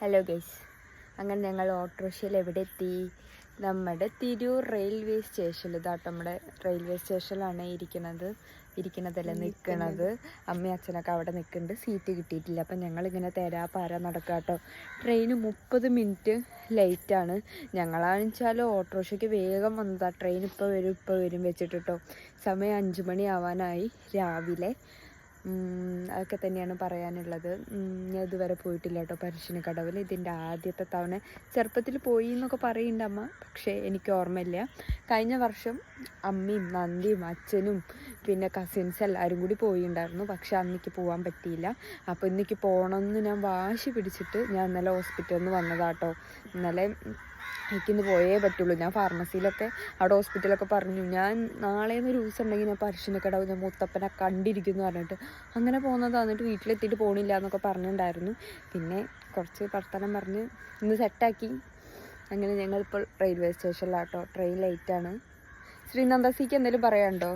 Hello guys അങ്ങനെ ഞങ്ങൾ ഓട്ടോറിക്ഷയിൽ എവിടെ എത്തി? നമ്മുടെ തിരൂർ റെയിൽവേ സ്റ്റേഷനിൽ ഇതാട്ടോ നമ്മുടെ റെയിൽവേ സ്റ്റേഷനിലാണ് ഇരിക്കുന്നത്. ഇരിക്കുന്നതല്ല നിൽക്കുന്നത് അമ്മയും അച്ഛനൊക്കെ അവിടെ നിൽക്കുന്നുണ്ട് സീറ്റ് കിട്ടിയിട്ടില്ല. അപ്പം ഞങ്ങളിങ്ങനെ തരാ പാര നടക്കുക കേട്ടോ ട്രെയിന് മുപ്പത് മിനിറ്റ് ലേറ്റാണ് ഞങ്ങളാണെന്ന് വെച്ചാൽ ഓട്ടോറിക്ഷയ്ക്ക് വേഗം വന്നതാണ് ട്രെയിൻ ഇപ്പോൾ വരും ഇപ്പോൾ വരും വെച്ചിട്ട് കേട്ടോ സമയം അഞ്ച് മണി ആവാനായി. രാവിലെ അതൊക്കെ തന്നെയാണ് പറയാനുള്ളത്. ഞാൻ ഇതുവരെ പോയിട്ടില്ല കേട്ടോ പരശ്ശിനി കടവിൽ. ഇതിന്റെ ആദ്യത്തെ തവണ ചെറുപ്പത്തിൽ പോയി എന്നൊക്കെ പറയുന്നുണ്ട് അമ്മ പക്ഷേ എനിക്ക് ഓർമ്മയില്ല. കഴിഞ്ഞ വർഷം അമ്മയും നന്ദിയും അച്ഛനും പിന്നെ കസിൻസ് എല്ലാവരും കൂടി പോയിണ്ടായിരുന്നു. പക്ഷെ അന്നിക്ക് പോകാൻ പറ്റിയില്ല. അപ്പോൾ ഇന്നിക്ക് പോകണമെന്ന് ഞാൻ വാശി പിടിച്ചിട്ട് ഞാൻ ഇന്നലെ ഹോസ്പിറ്റലിൽ നിന്ന് വന്നതാട്ടോ. ഇന്നലെ എനിക്കിന്ന് പോയേ പറ്റുള്ളൂ. ഞാൻ ഫാർമസിയിലൊക്കെ അവിടെ ഹോസ്പിറ്റലൊക്കെ പറഞ്ഞു. ഞാൻ നാളെ ഒരു ദിവസം ഉണ്ടെങ്കിൽ ഞാൻ പരശ്ശിനിക്കടവ് ഞാൻ മുത്തപ്പനെ കണ്ടിരിക്കുന്നു പറഞ്ഞിട്ട് അങ്ങനെ പോകുന്നതാണ് എന്നിട്ട് വീട്ടിലെത്തിയിട്ട് പോണില്ല എന്നൊക്കെ പറഞ്ഞിട്ടുണ്ടായിരുന്നു. പിന്നെ കുറച്ച് വർത്തനം പറഞ്ഞ് ഇന്ന് സെറ്റാക്കി. അങ്ങനെ ഞങ്ങളിപ്പോൾ റെയിൽവേ സ്റ്റേഷനിലാട്ടോ. ട്രെയിൻ ലേറ്റാണ് ശ്രീനന്ദസിക്ക് എന്തെങ്കിലും പറയാനുണ്ടോ?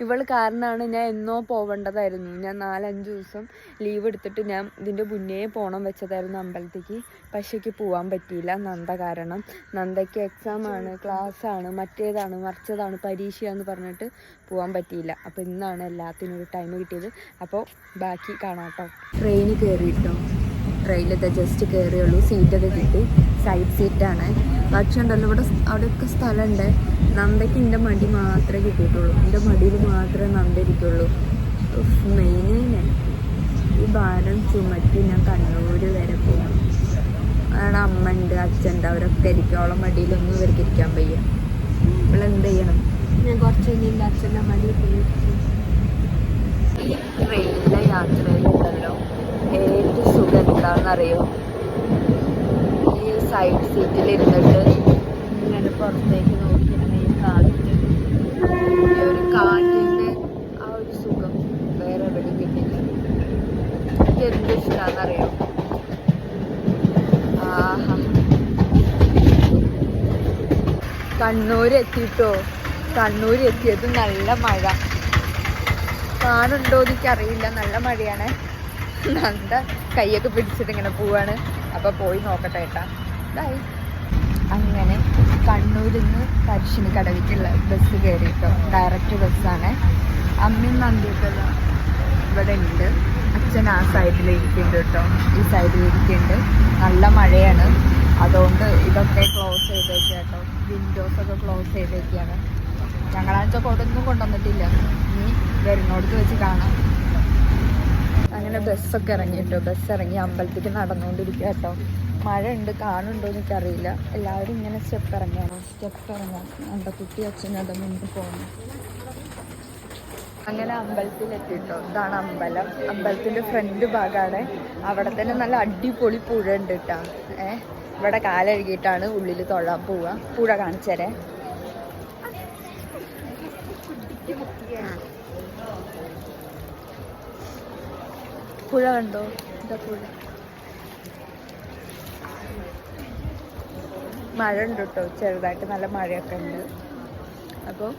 ഇവൾ കാരണമാണ് ഞാൻ എന്നോ പോവേണ്ടതായിരുന്നു. ഞാൻ നാലഞ്ച് ദിവസം ലീവ് എടുത്തിട്ട് ഞാൻ ഇതിന്റെ മുന്നേ പോകണം വെച്ചതായിരുന്നു അമ്പലത്തേക്ക്. പക്ഷേക്ക് പോകാൻ പറ്റിയില്ല. നന്ദ കാരണം. നന്ദയ്ക്ക് എക്സാമാണ് ക്ലാസ്സാണ് മറ്റേതാണ് മറിച്ചതാണ് പരീക്ഷയാന്ന് പറഞ്ഞിട്ട് പോകാൻ പറ്റിയില്ല. അപ്പോൾ ഇന്നാണ് എല്ലാത്തിനും ഒരു ടൈം കിട്ടിയത്. അപ്പോൾ ബാക്കി കാണാം കേട്ടോ ട്രെയിൻ കയറിയിട്ടോ ട്രെയിനിലത്തെ ജസ്റ്റ് കയറിയുള്ളൂ സീറ്റൊക്കെ കിട്ടി. സൈഡ് സീറ്റാണ് പക്ഷേ ഉണ്ടല്ലോ ഇവിടെ അവിടെയൊക്കെ സ്ഥലമുണ്ട്. നന്ദയ്ക്ക് എന്റെ മടി മാത്രമേ കിട്ടിയിട്ടുള്ളൂ. എന്റെ മടിയിൽ മാത്രമേ നന്ദ ഇരിക്കുള്ളൂ. മെയിന് ഈ ഭാരം ചുമറ്റി ഞാൻ കണ്ണൂർ വരെ പോകും അവിടെ അമ്മ ഉണ്ട് അച്ഛന്റെ അവരൊക്കെ ഇരിക്കും. അവളെ മടിയിലൊന്നും ഇവർക്ക് ഇരിക്കാൻ വയ്യ. ഇവളെന്ത് ചെയ്യണം? ഞാൻ കുറച്ച് കഴിഞ്ഞ് അച്ഛന്റെ മടി ഈ എന്താണെന്നറിയോ ഈ സൈഡ് സീറ്റിൽ ഇരുന്നിട്ട് ഇങ്ങനെ പുറത്തേക്ക് നോക്കിയിരുന്ന ഈ കാറ്റ് ഈ ഒരു കാറ്റിന്റെ ആ ഒരു സുഖം വേറെ എവിടെയും കിട്ടില്ല എനിക്ക് എന്ത് ഇഷ്ടമാണെന്നറിയോ ആഹാ. കണ്ണൂർ എത്തിയിട്ടോ കണ്ണൂർ എത്തിയത് നല്ല മഴ. കാണുണ്ടോ എനിക്കറിയില്ല. നല്ല മഴയാണ്. നന്ദ കൈയൊക്കെ പിടിച്ചിട്ട് ഇങ്ങനെ പോവാണ്. അപ്പൊ പോയി നോക്കട്ടെ ഏട്ടാ. ബൈ അങ്ങനെ കണ്ണൂരിൽ നിന്ന് പരിശിനി കടവിക്കുള്ള ബസ് കയറി കേട്ടോ ഡയറക്റ്റ് ബസ്സാണ് അമ്മയും നന്ദിയൊക്കെ ഇവിടെ ഉണ്ട്. അച്ഛൻ ആ സൈഡിൽ ഇരിക്കുന്നുണ്ട് കേട്ടോ. ഈ സൈഡിൽ ഇരിക്കുന്നുണ്ട്. നല്ല മഴയാണ്. അതുകൊണ്ട് ഇതൊക്കെ ക്ലോസ് ചെയ്തേക്കുക കേട്ടോ. വിൻഡോസ് ഒക്കെ ക്ലോസ് ചെയ്തേക്കാണ്. ഞങ്ങളാഴ്ച കൊടുന്നും കൊണ്ടുവന്നിട്ടില്ല. ഇനി വരുന്നോടത്ത് വെച്ച് കാണാം. അങ്ങനെ ബസ്സൊക്കെ ഇറങ്ങി കേട്ടോ ബസ് ഇറങ്ങി അമ്പലത്തിലേക്ക് നടന്നുകൊണ്ടിരിക്കുക കേട്ടോ. മഴ ഉണ്ട് കാണുന്നുണ്ടോ എനിക്കറിയില്ല. എല്ലാവരും ഇങ്ങനെ സ്റ്റെപ്പ് ഇറങ്ങിയാണ് സ്റ്റെപ്പ് ഇറങ്ങാം എന്റെ കുട്ടി അച്ഛനും അത് മുൻപ് പോകണം അങ്ങനെ അമ്പലത്തിലെത്തിട്ടോ ഇതാണ് അമ്പലം. അമ്പലത്തിന്റെ ഫ്രണ്ട് ഭാഗമാണ് അവിടെ തന്നെ നല്ല അടിപൊളി പുഴ ഉണ്ട് കേട്ടോ. ഏ? ഇവിടെ കാലഴുകിയിട്ടാണ് ഉള്ളിൽ തൊഴാൻ പോവുക. പുഴ കാണിച്ചേരേ പുഴ കണ്ടോ? ഇതാ പുഴ. മഴ ഉണ്ട് കേട്ടോ ചെറുതായിട്ട് നല്ല മഴയൊക്കെ ഉണ്ട്. അപ്പോൾ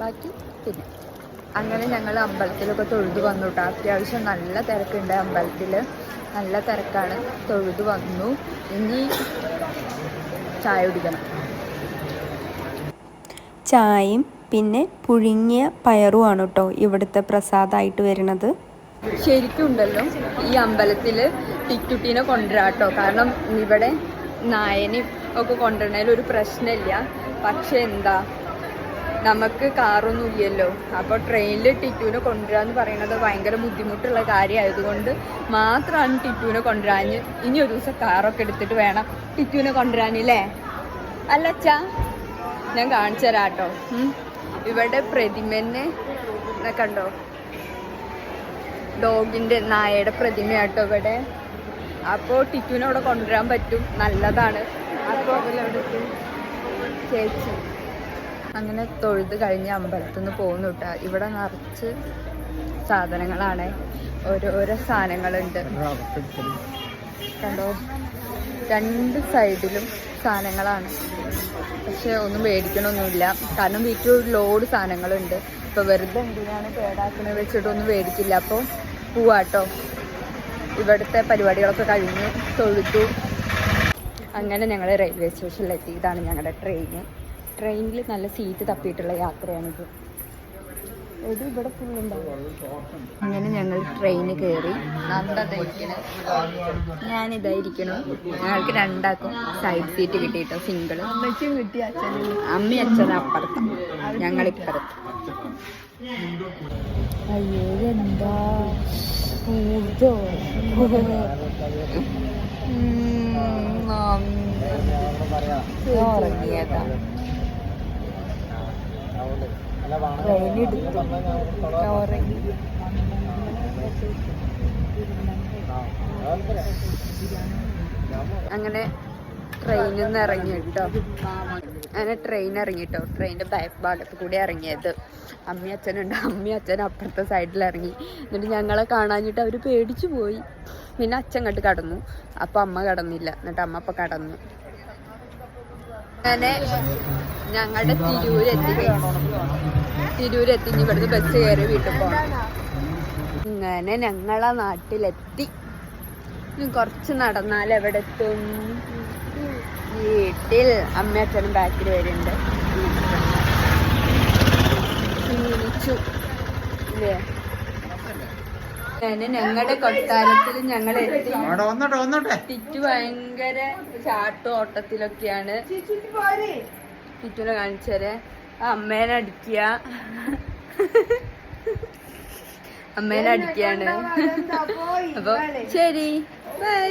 ബാക്കി പിന്നെ. അങ്ങനെ ഞങ്ങൾ അമ്പലത്തിലൊക്കെ തൊഴുതു വന്നു കേട്ടോ അത്യാവശ്യം നല്ല തിരക്കുണ്ട് അമ്പലത്തിൽ നല്ല തിരക്കാണ്. തൊഴുതു വന്നു. ഇനി ചായ കുടിക്കണം. ചായയും പിന്നെ പുഴുങ്ങിയ പയറുമാണ് കേട്ടോ ഇവിടുത്തെ പ്രസാദമായിട്ട് വരുന്നത്. ശരിക്കും ഉണ്ടല്ലോ ഈ അമ്പലത്തിൽ ടിക്കുട്ടീനെ കൊണ്ടുവരാട്ടോ. കാരണം ഇവിടെ നായനെയും ഒക്കെ കൊണ്ടുവരണതിൽ ഒരു പ്രശ്നമില്ല. പക്ഷെ എന്താ? നമുക്ക് കാറൊന്നും ഇല്ലല്ലോ. അപ്പോൾ ട്രെയിനിൽ ടിറ്റുവിനെ കൊണ്ടുവരാന്ന് പറയുന്നത് ഭയങ്കര ബുദ്ധിമുട്ടുള്ള കാര്യമായതുകൊണ്ട് മാത്രമാണ് ടിറ്റുവിനെ കൊണ്ടുവരാൻ ഇനി ഒരു ദിവസം കാറൊക്കെ എടുത്തിട്ട് വേണം ടിറ്റുവിനെ കൊണ്ടുവരാനില്ലേ? അല്ല അച്ഛാ ഞാൻ കാണിച്ചു തരാം കേട്ടോ ഇവിടെ പ്രതിമനെ കണ്ടോ? ഡോഗിന്റെ നായയുടെ പ്രതിമയാട്ടോ ഇവിടെ. അപ്പോൾ ടിറ്റുവിനെ അവിടെ കൊണ്ടുവരാൻ പറ്റും. നല്ലതാണ്. അപ്പോൾ ചേച്ചി. അങ്ങനെ തൊഴുത് കഴിഞ്ഞ് അമ്പലത്തിൽ നിന്ന് പോകുന്നു കേട്ടോ. ഇവിടെ നിറച്ച് സാധനങ്ങളാണ്. ഓരോരോ സാധനങ്ങളുണ്ട്. കണ്ടോ? രണ്ട് സൈഡിലും സാധനങ്ങളാണ്. പക്ഷെ ഒന്നും മേടിക്കണമൊന്നുമില്ല. കാരണം വീട്ടിൽ ഒരു ലോഡ് സാധനങ്ങളുണ്ട്. ഇപ്പോൾ വെറുതെ എന്തിനാണ് കേടാക്കുന്നത് വെച്ചിട്ടൊന്നും മേടിക്കില്ല. അപ്പോൾ പോവാട്ടോ. ഇവിടുത്തെ പരിപാടികളൊക്കെ കഴിഞ്ഞ് തൊഴുത്തു അങ്ങനെ ഞങ്ങൾ റെയിൽവേ സ്റ്റേഷനിലെത്തി ഇതാണ് ഞങ്ങളുടെ ട്രെയിൻ ട്രെയിനിൽ നല്ല സീറ്റ് തപ്പിയിട്ടുള്ള യാത്രയാണിത്. അങ്ങനെ ഞങ്ങൾ ട്രെയിന് കയറി ഞാനിതായിരിക്കണം ഞങ്ങൾക്ക് രണ്ടാക്കും സൈഡ് സീറ്റ് കിട്ടിയിട്ടോ സിംഗിൾ അമ്മി അച്ഛനും അപ്പുറത്ത്. ഞങ്ങൾ ഇപ്പുറത്ത്. അയ്യോ എന്താ ഊർജോ ഉറങ്ങിയതാ. അങ്ങനെ ട്രെയിനിൽ നിന്ന് ഇറങ്ങി കേട്ടോ. അങ്ങനെ ട്രെയിൻ ഇറങ്ങി കേട്ടോ. ട്രെയിനിന്റെ ബാക്ക് ഭാഗത്ത് കൂടി ഇറങ്ങിയത്. അമ്മി അച്ഛനുണ്ട് അമ്മി അച്ഛൻ അപ്പുറത്തെ സൈഡിൽ ഇറങ്ങി. എന്നിട്ട് ഞങ്ങളെ കാണാഞ്ഞിട്ട് അവർ പേടിച്ചു പോയി. പിന്നെ അച്ഛൻ അങ്ങോട്ട് കടന്നു. അപ്പം അമ്മ കടന്നില്ല. എന്നിട്ട് അമ്മ അപ്പം കടന്നു. അങ്ങനെ ഞങ്ങളുടെ തിരൂരെത്തി. തിരൂരെത്തി ഇവിടുന്ന് ബസ് കയറി വീട്ടിൽ പോകണം അങ്ങനെ ഞങ്ങളെ നാട്ടിലെത്തി. കുറച്ച് നടന്നാൽ എവിടെ എത്തും? വീട്ടിൽ അമ്മ അച്ഛനും ബാക്കിൽ വരുന്നുണ്ട് ക്ഷീണിച്ചു ഇല്ലേ ഞങ്ങളുടെ കൊട്ടാരത്തിൽ ഞങ്ങൾ എത്തി. തിറ്റു ഭയങ്കര ചാട്ടും ഓട്ടത്തിലൊക്കെയാണ്. തിറ്റുനെ കാണിച്ചേരെ. ആ അമ്മേനെ അടിക്കുക അമ്മേനെ അടിക്കാണ് അപ്പൊ ശരി ബൈ.